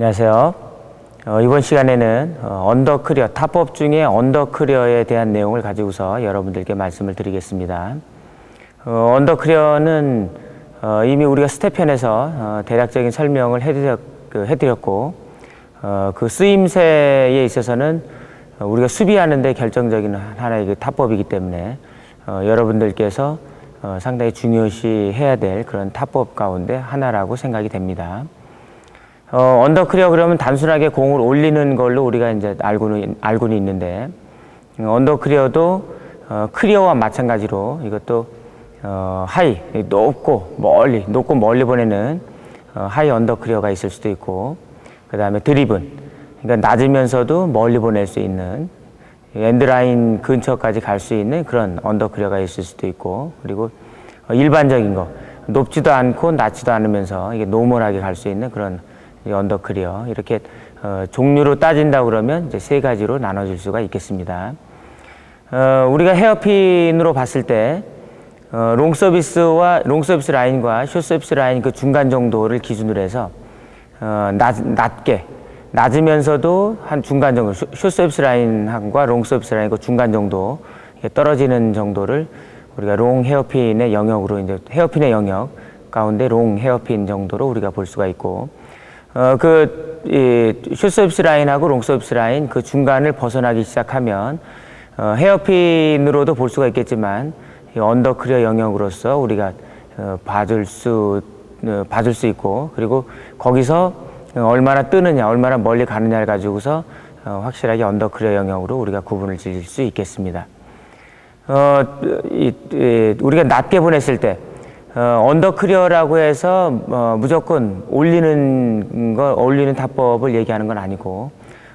안녕하세요. 어, 이번 시간에는 어, 언더크리어, 타법 중에 언더크리어에 대한 내용을 가지고서 여러분들께 말씀을 드리겠습니다. 어, 언더크리어는 어, 이미 우리가 스텝편에서 어, 대략적인 설명을 해드렸, 그, 해드렸고, 어, 그 쓰임새에 있어서는 어, 우리가 수비하는데 결정적인 하나의 그 타법이기 때문에 어, 여러분들께서 어, 상당히 중요시 해야 될 그런 타법 가운데 하나라고 생각이 됩니다. 어, 언더크리어 그러면 단순하게 공을 올리는 걸로 우리가 이제 알고는, 알고는 있는데, 음, 언더크리어도 어, 크리어와 마찬가지로 이것도 어, 하이, 높고 멀리, 높고 멀리 보내는 어, 하이 언더크리어가 있을 수도 있고, 그 다음에 드리븐, 그러니까 낮으면서도 멀리 보낼 수 있는 엔드라인 근처까지 갈 수 있는 그런 언더크리어가 있을 수도 있고, 그리고 어, 일반적인 거, 높지도 않고 낮지도 않으면서 이게 노멀하게 갈 수 있는 그런 이 언더크리어 이렇게 어, 종류로 따진다 그러면 이제 세 가지로 나눠질 수가 있겠습니다. 어, 우리가 헤어핀으로 봤을 때 어, 롱 서비스와 롱 서비스 라인과 숏 서비스 라인 그 중간 정도를 기준으로 해서 어, 낮, 낮게 낮으면서도 한 중간 정도 숏- 숏 서비스 라인과 롱 서비스 라인 그 중간 정도 떨어지는 정도를 우리가 롱 헤어핀의 영역으로 이제 헤어핀의 영역 가운데 롱 헤어핀 정도로 우리가 볼 수가 있고 어, 그, 이, 숏 서비스 라인하고 롱 서비스 라인 그 중간을 벗어나기 시작하면, 어, 헤어핀으로도 볼 수가 있겠지만, 이 언더크리어 영역으로서 우리가, 어, 봐줄 수, 어, 봐줄 수 있고, 그리고 거기서 어, 얼마나 뜨느냐, 얼마나 멀리 가느냐를 가지고서, 어, 확실하게 언더크리어 영역으로 우리가 구분을 지을 수 있겠습니다. 어, 이, 이, 우리가 낮게 보냈을 때, 어, 언더크리어라고 해서 어, 무조건 올리는 거, 올리는 타법을 얘기하는 건 아니고,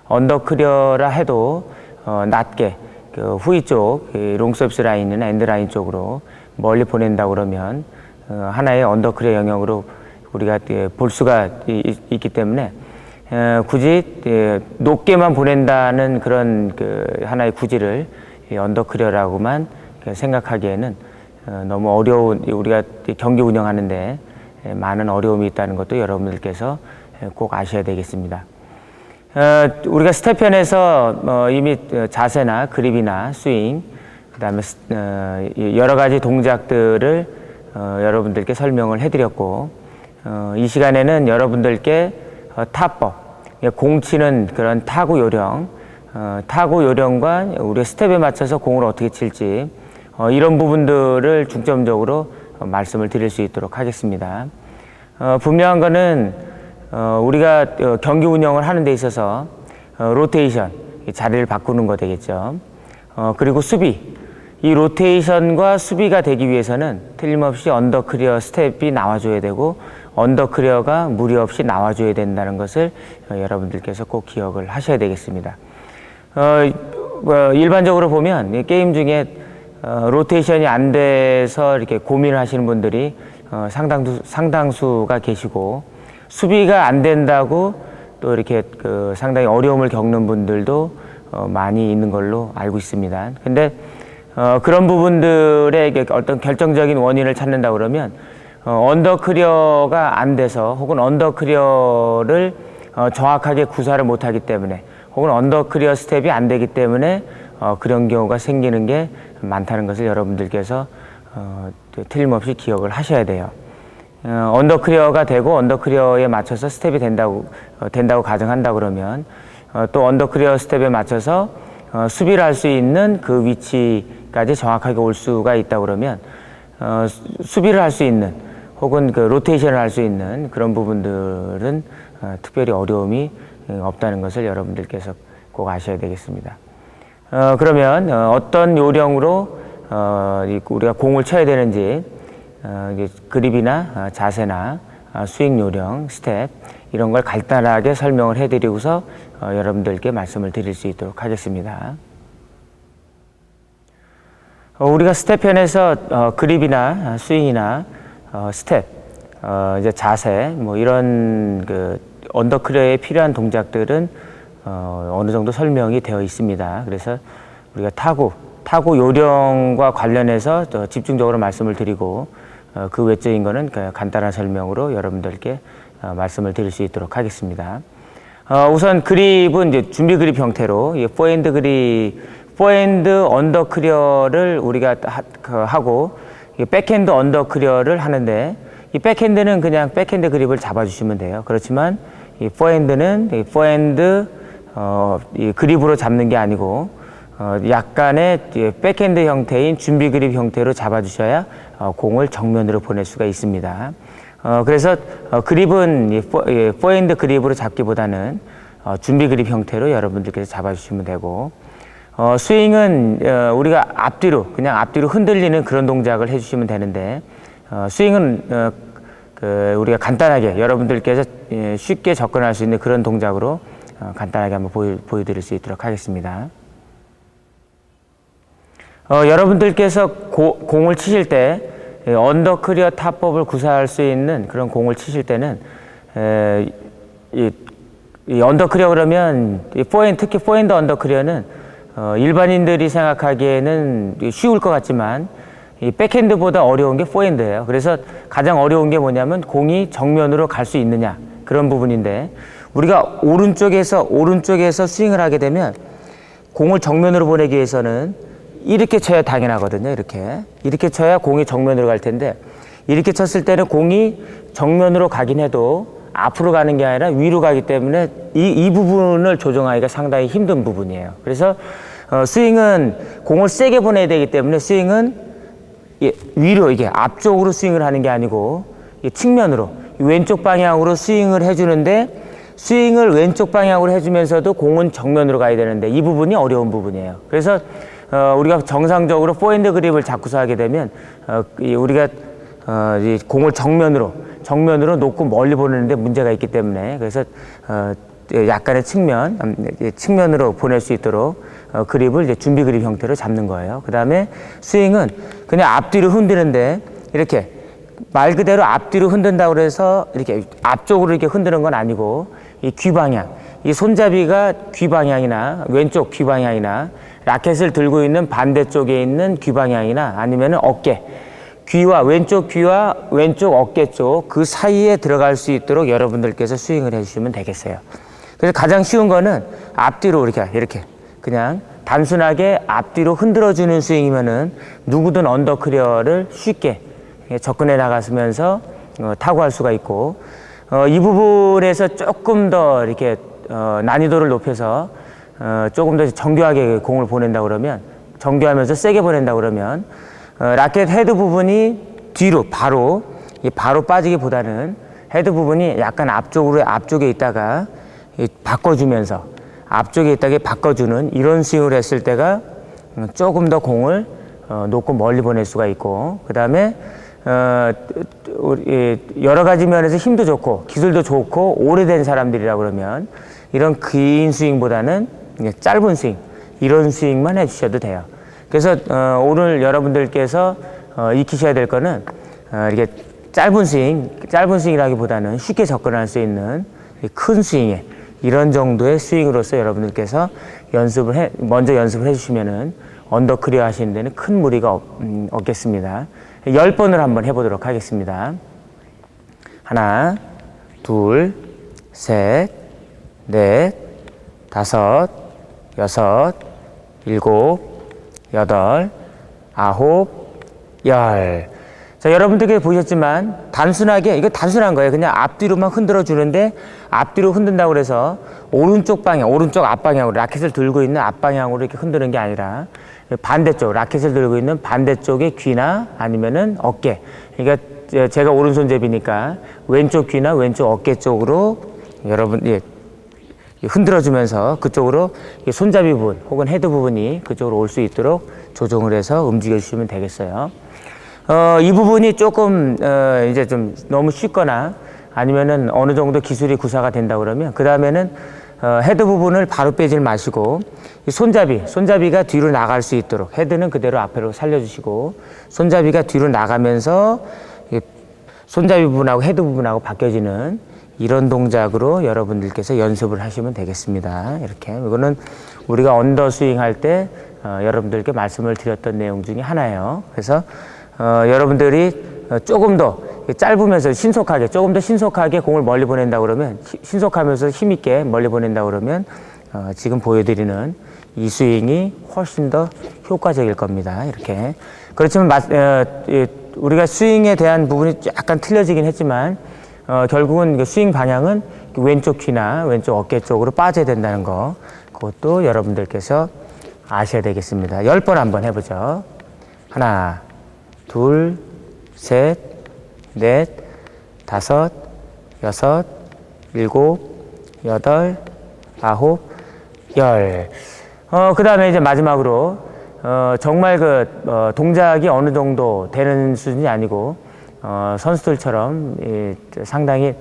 언더크리어라 해도 어, 낮게 그 후위 쪽, 그 롱서비스 라인이나 엔드 라인 쪽으로 멀리 보낸다 그러면 어, 하나의 언더크리어 영역으로 우리가 예, 볼 수가 이- 있기 때문에 어, 굳이 예, 높게만 보낸다는 그런 그 하나의 구질을 이 언더크리어라고만 그 생각하기에는 어, 너무 어려운 우리가 경기 운영하는데 예, 많은 어려움이 있다는 것도 여러분들께서 예, 꼭 아셔야 되겠습니다. 어, 우리가 스텝편에서 어, 이미 어, 자세나 그립이나 스윙, 어, 이 여러 가지 동작들을 어, 여러분들께 설명을 해드렸고 어, 이 시간에는 여러분들께 어, 타법, 예, 공 치는 그런 타구 요령, 어, 타구 요령과 우리 스텝에 맞춰서 공을 어떻게 칠지 어, 이런 부분들을 중점적으로 어, 말씀을 드릴 수 있도록 하겠습니다. 어, 분명한 거는 어, 우리가 어, 경기 운영을 하는 데 있어서 어, 로테이션, 이 자리를 바꾸는 거 되겠죠. 어, 그리고 수비. 이 로테이션과 수비가 되기 위해서는 틀림없이 언더크리어 스텝이 나와줘야 되고 언더크리어가 무리 없이 나와줘야 된다는 것을 어, 여러분들께서 꼭 기억을 하셔야 되겠습니다. 어, 뭐 일반적으로 보면 이 게임 중에 어, 로테이션이 안 돼서 이렇게 고민을 하시는 분들이 어, 상당수, 상당수가 계시고 수비가 안 된다고 또 이렇게 그 상당히 어려움을 겪는 분들도 어, 많이 있는 걸로 알고 있습니다. 근데 어, 그런 부분들의 어떤 결정적인 원인을 찾는다 그러면 어, 언더크리어가 안 돼서 혹은 언더크리어를 어, 정확하게 구사를 못하기 때문에 혹은 언더크리어 스텝이 안 되기 때문에 어, 그런 경우가 생기는 게 많다는 것을 여러분들께서 어, 틀림없이 기억을 하셔야 돼요. 어, 언더크리어가 되고 언더크리어에 맞춰서 스텝이 된다고 어, 된다고 가정한다 그러면 어, 또 언더크리어 스텝에 맞춰서 어, 수비를 할 수 있는 그 위치까지 정확하게 올 수가 있다 그러면 어, 수- 수비를 할 수 있는 혹은 그 로테이션을 할 수 있는 그런 부분들은 어, 특별히 어려움이 어, 없다는 것을 여러분들께서 꼭 아셔야 되겠습니다. 어, 그러면 어, 어떤 요령으로 어, 이- 우리가 공을 쳐야 되는지 어, 그립이나 어, 자세나 어, 스윙 요령, 스텝 이런 걸 간단하게 설명을 해드리고서 어, 여러분들께 말씀을 드릴 수 있도록 하겠습니다. 어, 우리가 스텝편에서 어, 그립이나 어, 스윙이나 어, 스텝, 어, 이제 자세 뭐 이런 그 언더크리어에 필요한 동작들은 어, 어느 정도 설명이 되어 있습니다. 그래서 우리가 타구, 타구 요령과 관련해서 더 집중적으로 말씀을 드리고 어, 그 외적인 거는 그 간단한 설명으로 여러분들께 어, 말씀을 드릴 수 있도록 하겠습니다. 어, 우선 그립은 이제 준비 그립 형태로 이 포핸드 그립, 포핸드 언더 크리어를 우리가 하, 그이 백핸드 언더 크리어를 하는데 이 백핸드는 그냥 백핸드 그립을 잡아주시면 돼요. 그렇지만 이 포핸드는 이 포핸드 어, 이 그립으로 잡는 게 아니고 어, 약간의 이 백핸드 형태인 준비 그립 형태로 잡아주셔야 어, 공을 정면으로 보낼 수가 있습니다. 어, 그래서 어, 그립은 포핸드 그립으로 잡기보다는 어, 준비 그립 형태로 여러분들께서 잡아주시면 되고 어, 스윙은 어, 우리가 앞뒤로 그냥 앞뒤로 흔들리는 그런 동작을 해주시면 되는데 어, 스윙은 어, 그 우리가 간단하게 여러분들께서 예, 쉽게 접근할 수 있는 그런 동작으로 어, 간단하게 한번 보여, 보여드릴 수 있도록 하겠습니다. 어, 여러분들께서 고- 공을 치실 때 예, 언더 크리어 타법을 구사할 수 있는 그런 공을 치실 때는 에, 이, 이 언더 크리어 그러면 이 포핸 특히 포핸드 언더 크리어는 어, 일반인들이 생각하기에는 이 쉬울 것 같지만 이 백핸드보다 어려운 게 포핸드예요. 그래서 가장 어려운 게 뭐냐면 공이 정면으로 갈 수 있느냐 그런 부분인데 우리가 오른쪽에서 오른쪽에서 스윙을 하게 되면 공을 정면으로 보내기 위해서는 이렇게 쳐야 당연하거든요. 이렇게 이렇게 쳐야 공이 정면으로 갈 텐데 이렇게 쳤을 때는 공이 정면으로 가긴 해도 앞으로 가는 게 아니라 위로 가기 때문에 이, 이 부분을 조정하기가 상당히 힘든 부분이에요. 그래서 어, 스윙은 공을 세게 보내야 되기 때문에 스윙은 예, 위로 이게 앞쪽으로 스윙을 하는 게 아니고 이 측면으로 이 왼쪽 방향으로 스윙을 해주는데 스윙을 왼쪽 방향으로 해주면서도 공은 정면으로 가야 되는데 이 부분이 어려운 부분이에요. 그래서 어, 우리가 정상적으로 포핸드 그립을 잡고서 하게 되면 어, 이 우리가 어, 이 공을 정면으로 정면으로 놓고 멀리 보내는데 문제가 있기 때문에 그래서 어, 약간의 측면 음, 이 측면으로 보낼 수 있도록 어, 그립을 이제 준비 그립 형태로 잡는 거예요. 그 다음에 스윙은 그냥 앞뒤로 흔드는데 이렇게 말 그대로 앞뒤로 흔든다고 해서 이렇게 앞쪽으로 이렇게 흔드는 건 아니고 이 귀 방향, 이 손잡이가 귀 방향이나 왼쪽 귀 방향이나 라켓을 들고 있는 반대쪽에 있는 귀 방향이나 아니면은 어깨, 귀와 왼쪽 귀와 왼쪽 어깨 쪽 그 사이에 들어갈 수 있도록 여러분들께서 스윙을 해주시면 되겠어요. 그래서 가장 쉬운 거는 앞뒤로 이렇게 이렇게 그냥 단순하게 앞뒤로 흔들어주는 스윙이면은 누구든 언더 크리어를 쉽게 예, 접근해 나가면서 어, 타구할 수가 있고 어, 이 부분에서 조금 더 이렇게 어, 난이도를 높여서 어, 조금 더 정교하게 공을 보낸다 그러면 정교하면서 세게 보낸다 그러면 어, 라켓 헤드 부분이 뒤로 바로 이 바로 빠지기보다는 헤드 부분이 약간 앞쪽으로 앞쪽에 있다가 이 바꿔주면서 앞쪽에 있다가 바꿔주는 이런 스윙을 했을 때가 음, 조금 더 공을 어, 놓고 멀리 보낼 수가 있고 그 다음에 어, 우리 여러 가지 면에서 힘도 좋고 기술도 좋고 오래된 사람들이라 그러면 이런 긴 스윙보다는 짧은 스윙 이런 스윙만 해주셔도 돼요. 그래서 어, 오늘 여러분들께서 어, 익히셔야 될 거는 어, 이렇게 짧은 스윙, 짧은 스윙이라기보다는 쉽게 접근할 수 있는 이큰 스윙에 이런 정도의 스윙으로서 여러분들께서 연습을 해, 먼저 연습을 해주시면은 언더 크리어 하시는 데는 큰 무리가 없, 음, 없겠습니다. 열 번을 한번 해보도록 하겠습니다. 하나, 둘, 셋, 넷, 다섯, 여섯, 일곱, 여덟, 아홉, 열. 자, 여러분들께서 보셨지만 단순하게 이거 단순한 거예요. 그냥 앞뒤로만 흔들어 주는데 앞뒤로 흔든다고 그래서 오른쪽 방향, 오른쪽 앞방향으로 라켓을 들고 있는 앞방향으로 이렇게 흔드는 게 아니라 반대쪽 라켓을 들고 있는 반대쪽의 귀나 아니면은 어깨. 그러니까 제- 제가 오른손잡이니까 왼쪽 귀나 왼쪽 어깨 쪽으로 여러분 예, 흔들어주면서 그쪽으로 이 손잡이 부분 혹은 헤드 부분이 그쪽으로 올 수 있도록 조정을 해서 움직여 주시면 되겠어요. 어, 이 부분이 조금 어, 이제 좀 너무 쉽거나 아니면은 어느 정도 기술이 구사가 된다 그러면 그 다음에는 어, 헤드 부분을 바로 빼질 마시고 이 손잡이, 손잡이가 뒤로 나갈 수 있도록 헤드는 그대로 앞으로 살려주시고 손잡이가 뒤로 나가면서 이 손잡이 부분하고 헤드 부분하고 바뀌어지는 이런 동작으로 여러분들께서 연습을 하시면 되겠습니다. 이렇게 이거는 우리가 언더 스윙 할때 어, 여러분들께 말씀을 드렸던 내용 중에 하나예요. 그래서 어, 여러분들이 어, 조금 더 짧으면서 신속하게 조금 더 신속하게 공을 멀리 보낸다 그러면 시- 신속하면서 힘 있게 멀리 보낸다 그러면 어, 지금 보여드리는 이 스윙이 훨씬 더 효과적일 겁니다. 이렇게 그렇지만 마- 어, 예, 우리가 스윙에 대한 부분이 약간 틀려지긴 했지만 어, 결국은 그 스윙 방향은 왼쪽 귀나 왼쪽 어깨 쪽으로 빠져야 된다는 거 그것도 여러분들께서 아셔야 되겠습니다. 열 번 한번 해보죠. 하나, 둘, 셋, 넷, 다섯, 여섯, 일곱, 여덟, 아홉, 열. 어, 그 다음에 이제 마지막으로, 어, 정말 그, 어, 동작이 어느 정도 되는 수준이 아니고, 어, 선수들처럼 이, 상당히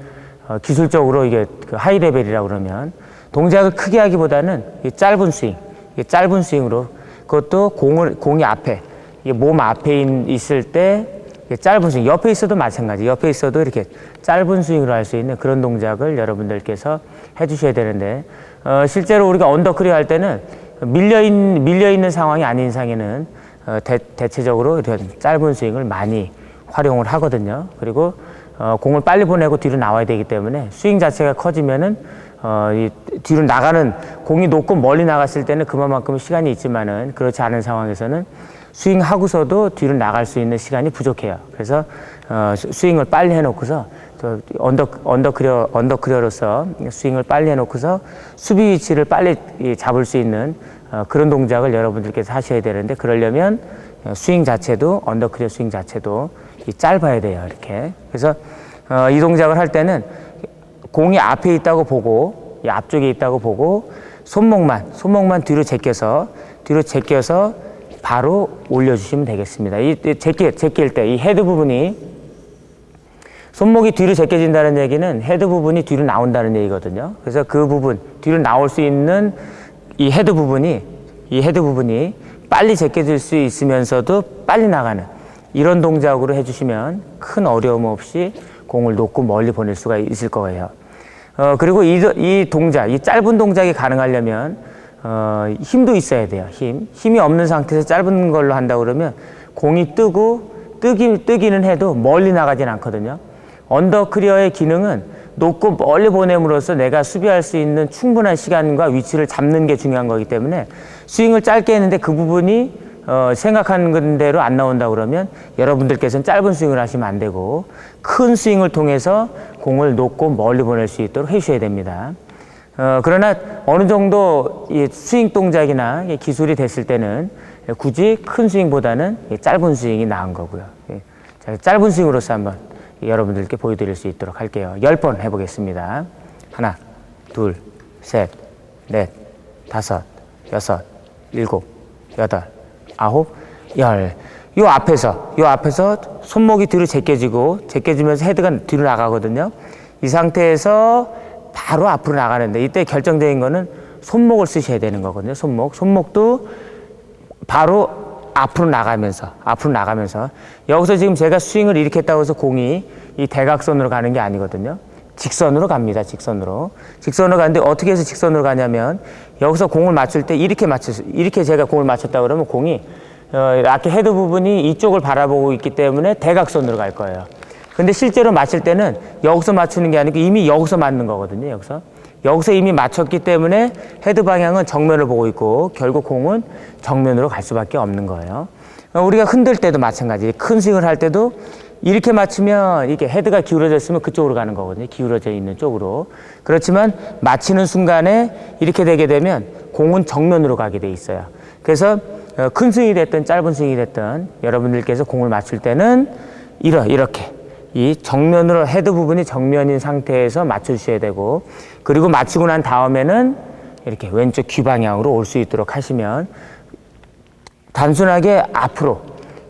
어, 기술적으로 이게 그 하이 레벨이라고 그러면 동작을 크게 하기보다는 이 짧은 스윙, 이 짧은 스윙으로 그것도 공을, 공이 앞에, 이게 몸 앞에 있- 있을 때 짧은 스윙, 옆에 있어도 마찬가지. 옆에 있어도 이렇게 짧은 스윙으로 할 수 있는 그런 동작을 여러분들께서 해주셔야 되는데, 어, 실제로 우리가 언더크리 할 때는 밀려있, 밀려있는 상황이 아닌 이상에는 어, 대, 대체적으로 이런 짧은 스윙을 많이 활용을 하거든요. 그리고 어, 공을 빨리 보내고 뒤로 나와야 되기 때문에 스윙 자체가 커지면은 어, 이 뒤로 나가는 공이 높고 멀리 나갔을 때는 그만큼 시간이 있지만은 그렇지 않은 상황에서는 스윙 하고서도 뒤로 나갈 수 있는 시간이 부족해요. 그래서 어, 스- 스윙을 빨리 해놓고서 저 언더 언더크리어 언더크리어로서 스윙을 빨리 해놓고서 수비 위치를 빨리 이 잡을 수 있는 어, 그런 동작을 여러분들께서 하셔야 되는데 그러려면 어, 스윙 자체도 언더크리어 스윙 자체도 이 짧아야 돼요 이렇게 그래서 어, 이 동작을 할 때는 공이 앞에 있다고 보고 이 앞쪽에 있다고 보고 손목만 손목만 뒤로 제껴서 뒤로 제껴서 바로 올려주시면 되겠습니다. 이이 제끼 제낄 때 이 헤드 부분이 손목이 뒤로 제껴진다는 얘기는 헤드 부분이 뒤로 나온다는 얘기거든요. 그래서 그 부분 뒤로 나올 수 있는 이 헤드 부분이 이 헤드 부분이 빨리 제껴질 수 있으면서도 빨리 나가는 이런 동작으로 해주시면 큰 어려움 없이 공을 놓고 멀리 보낼 수가 있을 거예요. 어, 그리고 이, 이 동작, 이 짧은 동작이 가능하려면 어, 힘도 있어야 돼요. 힘. 힘이 없는 상태에서 짧은 걸로 한다 그러면 공이 뜨고 뜨기, 뜨기는 해도 멀리 나가진 않거든요. 언더크리어의 기능은 높고 멀리 보냄으로써 내가 수비할 수 있는 충분한 시간과 위치를 잡는 게 중요한 거기 때문에 스윙을 짧게 했는데 그 부분이 어, 생각하는 대로 안 나온다 그러면 여러분들께서는 짧은 스윙을 하시면 안 되고 큰 스윙을 통해서 공을 높고 멀리 보낼 수 있도록 해주셔야 됩니다. 어, 그러나 어느 정도 이 스윙 동작이나 이 기술이 됐을 때는 굳이 큰 스윙보다는 이 짧은 스윙이 나은 거고요. 예. 자, 짧은 스윙으로서 한번 여러분들께 보여드릴 수 있도록 할게요. 열번 해보겠습니다. 하나, 둘, 셋, 넷, 다섯, 여섯, 일곱, 여덟, 아홉, 열. 요 앞에서, 요 앞에서 손목이 뒤로 제껴지고, 제껴지면서 헤드가 뒤로 나가거든요. 이 상태에서 바로 앞으로 나가는데, 이때 결정적인 거는 손목을 쓰셔야 되는 거거든요. 손목. 손목도 바로 앞으로 나가면서 앞으로 나가면서 여기서 지금 제가 스윙을 이렇게 했다고 해서 공이 이 대각선으로 가는 게 아니거든요. 직선으로 갑니다. 직선으로. 직선으로 가는데 어떻게 해서 직선으로 가냐면 여기서 공을 맞출 때 이렇게 맞췄 이렇게 제가 공을 맞췄다 그러면 공이 어, 라켓 헤드 부분이 이쪽을 바라보고 있기 때문에 대각선으로 갈 거예요. 근데 실제로 맞출 때는 여기서 맞추는 게 아니고 이미 여기서 맞는 거거든요. 여기서. 여기서 이미 맞췄기 때문에 헤드 방향은 정면을 보고 있고 결국 공은 정면으로 갈 수밖에 없는 거예요. 어, 우리가 흔들 때도 마찬가지. 큰 스윙을 할 때도 이렇게 맞추면 이렇게 헤드가 기울어져 있으면 그쪽으로 가는 거거든요. 기울어져 있는 쪽으로. 그렇지만 맞히는 순간에 이렇게 되게 되면 공은 정면으로 가게 돼 있어요. 그래서 어, 큰 스윙이 됐든 짧은 스윙이 됐든 여러분들께서 공을 맞출 때는 이러 이렇게 이 정면으로 헤드 부분이 정면인 상태에서 맞춰주셔야 되고 그리고 맞추고 난 다음에는 이렇게 왼쪽 귀 방향으로 올 수 있도록 하시면 단순하게 앞으로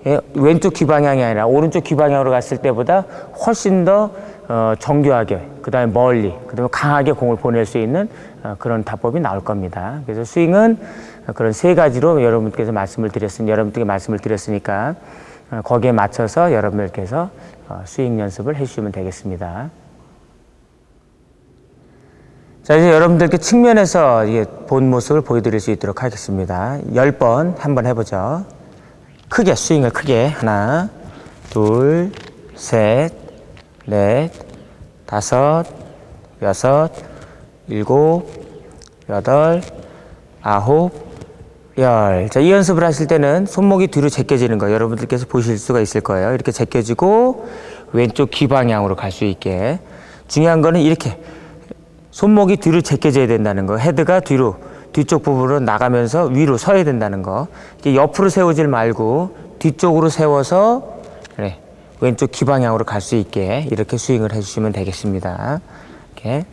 예, 왼쪽 귀 방향이 아니라 오른쪽 귀 방향으로 갔을 때보다 훨씬 더 어, 정교하게 그다음에 멀리 그다음에 강하게 공을 보낼 수 있는 어, 그런 답법이 나올 겁니다. 그래서 스윙은 그런 세 가지로 여러분께서 말씀을 드렸으니 여러분들께 말씀을 드렸으니까 어, 거기에 맞춰서 여러분들께서 어, 스윙 연습을 해주시면 되겠습니다. 자, 이제 여러분들께 측면에서 본 모습을 보여드릴 수 있도록 하겠습니다. 열번 한번 해보죠. 크게, 스윙을 크게. 하나, 둘, 셋, 넷, 다섯, 여섯, 일곱, 여덟, 아홉, 열. 자, 이 연습을 하실 때는 손목이 뒤로 제껴지는 거 여러분들께서 보실 수가 있을 거예요. 이렇게 제껴지고 왼쪽 귀 방향으로 갈 수 있게. 중요한 거는 이렇게 손목이 뒤로 제껴져야 된다는 거. 헤드가 뒤로 뒤쪽 부분으로 나가면서 위로 서야 된다는 거. 이게 옆으로 세우질 말고 뒤쪽으로 세워서 그래, 왼쪽 귀 방향으로 갈 수 있게 이렇게 스윙을 해 주시면 되겠습니다. 이렇게.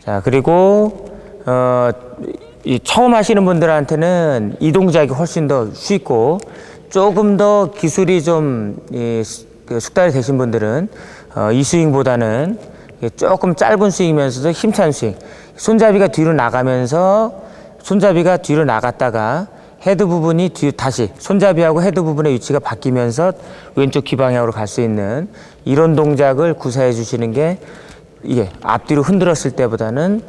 자 그리고 어, 이 처음 하시는 분들한테는 이 동작이 훨씬 더 쉽고 조금 더 기술이 좀 이, 그 숙달이 되신 분들은 어, 이 스윙보다는 조금 짧은 스윙이면서도 힘찬 스윙. 손잡이가 뒤로 나가면서 손잡이가 뒤로 나갔다가 헤드 부분이 뒤 다시 손잡이하고 헤드 부분의 위치가 바뀌면서 왼쪽 귀 방향으로 갈 수 있는 이런 동작을 구사해 주시는 게 이게 앞뒤로 흔들었을 때보다는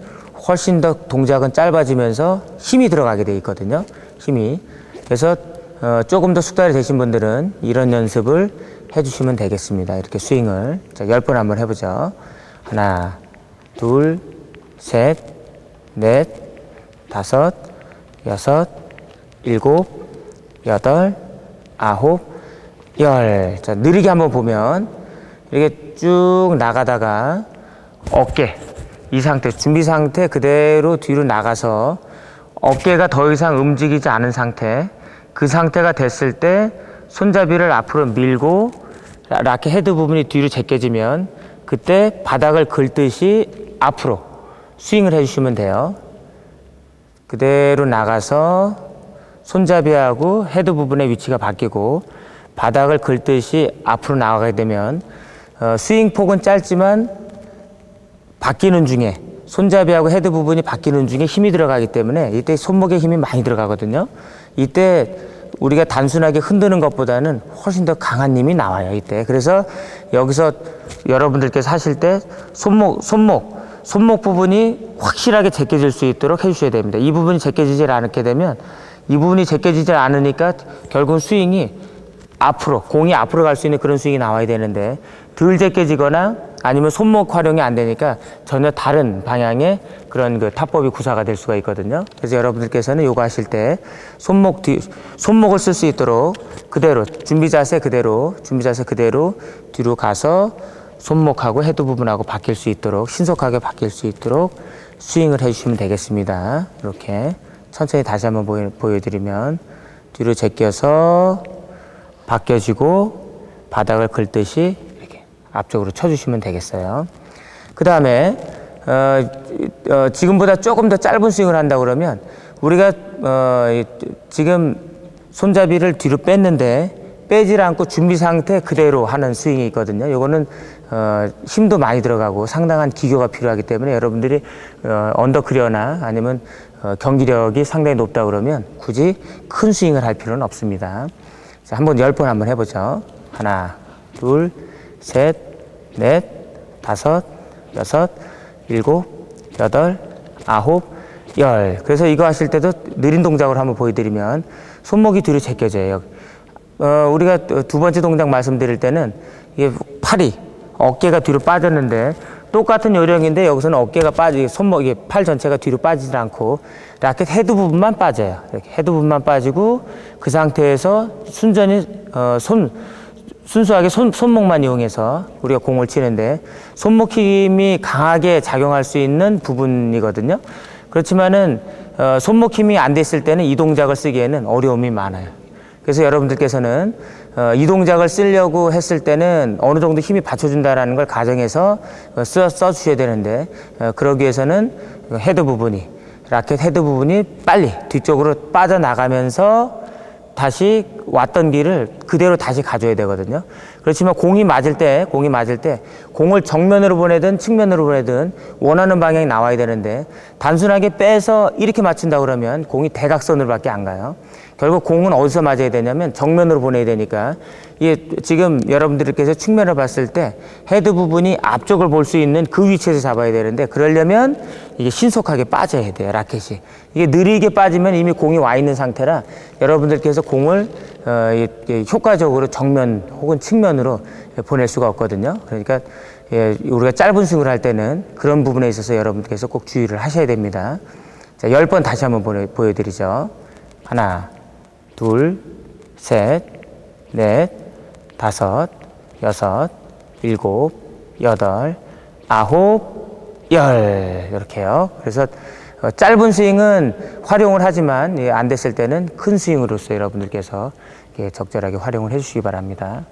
훨씬 더 동작은 짧아지면서 힘이 들어가게 돼 있거든요. 힘이. 그래서 어, 조금 더 숙달이 되신 분들은 이런 연습을 해주시면 되겠습니다. 이렇게 스윙을. 자, 열번 한번 해보죠. 하나, 둘, 셋, 넷, 다섯, 여섯, 일곱, 여덟, 아홉, 열. 자, 느리게 한번 보면 이렇게 쭉 나가다가 어깨 이 상태 준비 상태 그대로 뒤로 나가서 어깨가 더 이상 움직이지 않은 상태 그 상태가 됐을 때 손잡이를 앞으로 밀고 라- 라켓 헤드 부분이 뒤로 제껴지면 그때 바닥을 긁듯이 앞으로 스윙을 해주시면 돼요. 그대로 나가서 손잡이하고 헤드 부분의 위치가 바뀌고 바닥을 긁듯이 앞으로 나가게 되면 어, 스윙 폭은 짧지만 바뀌는 중에 손잡이하고 헤드 부분이 바뀌는 중에 힘이 들어가기 때문에 이때 손목에 힘이 많이 들어가거든요. 이때 우리가 단순하게 흔드는 것보다는 훨씬 더 강한 힘이 나와요. 이때 그래서 여기서 여러분들께서 하실 때 손목 손목 손목 부분이 확실하게 제껴질 수 있도록 해주셔야 됩니다. 이 부분이 제껴지질 않게 되면 이 부분이 제껴지질 않으니까 결국 스윙이 앞으로 공이 앞으로 갈 수 있는 그런 스윙이 나와야 되는데 덜 제껴지거나 아니면 손목 활용이 안 되니까 전혀 다른 방향의 그런 그 타법이 구사가 될 수가 있거든요. 그래서 여러분들께서는 요거 하실 때 손목 뒤 손목을 쓸 수 있도록 그대로 준비 자세 그대로 준비 자세 그대로 뒤로 가서 손목하고 헤드 부분하고 바뀔 수 있도록 신속하게 바뀔 수 있도록 스윙을 해주시면 되겠습니다. 이렇게 천천히 다시 한번 보여, 보여드리면 뒤로 제껴서 바뀌어지고 바닥을 긁듯이 앞쪽으로 쳐주시면 되겠어요. 그 다음에 어, 어, 지금보다 조금 더 짧은 스윙을 한다 그러면 우리가 어, 이- 지금 손잡이를 뒤로 뺐는데 빼질 않고 준비 상태 그대로 하는 스윙이 있거든요. 이거는 어, 힘도 많이 들어가고 상당한 기교가 필요하기 때문에 여러분들이 어, 언더크리어나 아니면 어, 경기력이 상당히 높다 그러면 굳이 큰 스윙을 할 필요는 없습니다. 자, 한번 열 번 한번 해보죠. 하나, 둘, 셋, 넷, 다섯, 여섯, 일곱, 여덟, 아홉, 열. 그래서 이거 하실 때도 느린 동작으로 한번 보여드리면 손목이 뒤로 제껴져요. 어, 우리가 두 번째 동작 말씀드릴 때는 이게 팔이 어깨가 뒤로 빠졌는데 똑같은 요령인데 여기서는 어깨가 빠지 손목이 팔 전체가 뒤로 빠지지 않고 라켓 헤드 부분만 빠져요. 이렇게 헤드 부분만 빠지고 그 상태에서 순전히 어, 손 순수하게 손, 손목만 이용해서 우리가 공을 치는데 손목 힘이 강하게 작용할 수 있는 부분이거든요. 그렇지만은 어, 손목 힘이 안 됐을 때는 이 동작을 쓰기에는 어려움이 많아요. 그래서 여러분들께서는 어, 이 동작을 쓰려고 했을 때는 어느 정도 힘이 받쳐준다라는 걸 가정해서 어, 써, 써주셔야 되는데 어, 그러기 위해서는 헤드 부분이 라켓 헤드 부분이 빨리 뒤쪽으로 빠져나가면서 다시 왔던 길을 그대로 다시 가줘야 되거든요. 그렇지만 공이 맞을 때, 공이 맞을 때, 공을 정면으로 보내든 측면으로 보내든 원하는 방향이 나와야 되는데, 단순하게 빼서 이렇게 맞춘다 그러면 공이 대각선으로밖에 안 가요. 결국 공은 어디서 맞아야 되냐면 정면으로 보내야 되니까 이게 지금 여러분들께서 측면을 봤을 때 헤드 부분이 앞쪽을 볼 수 있는 그 위치에서 잡아야 되는데 그러려면 이게 신속하게 빠져야 돼요 라켓이 이게 느리게 빠지면 이미 공이 와 있는 상태라 여러분들께서 공을 어, 효과적으로 정면 혹은 측면으로 보낼 수가 없거든요 그러니까 예, 우리가 짧은 스윙을 할 때는 그런 부분에 있어서 여러분들께서 꼭 주의를 하셔야 됩니다. 자, 열번 다시 한번 보여, 보여드리죠. 하나, 둘, 셋, 넷, 다섯, 여섯, 일곱, 여덟, 아홉, 열. 이렇게요. 그래서 어, 짧은 스윙은 활용을 하지만 예, 안 됐을 때는 큰 스윙으로서 여러분들께서 예, 적절하게 활용을 해주시기 바랍니다.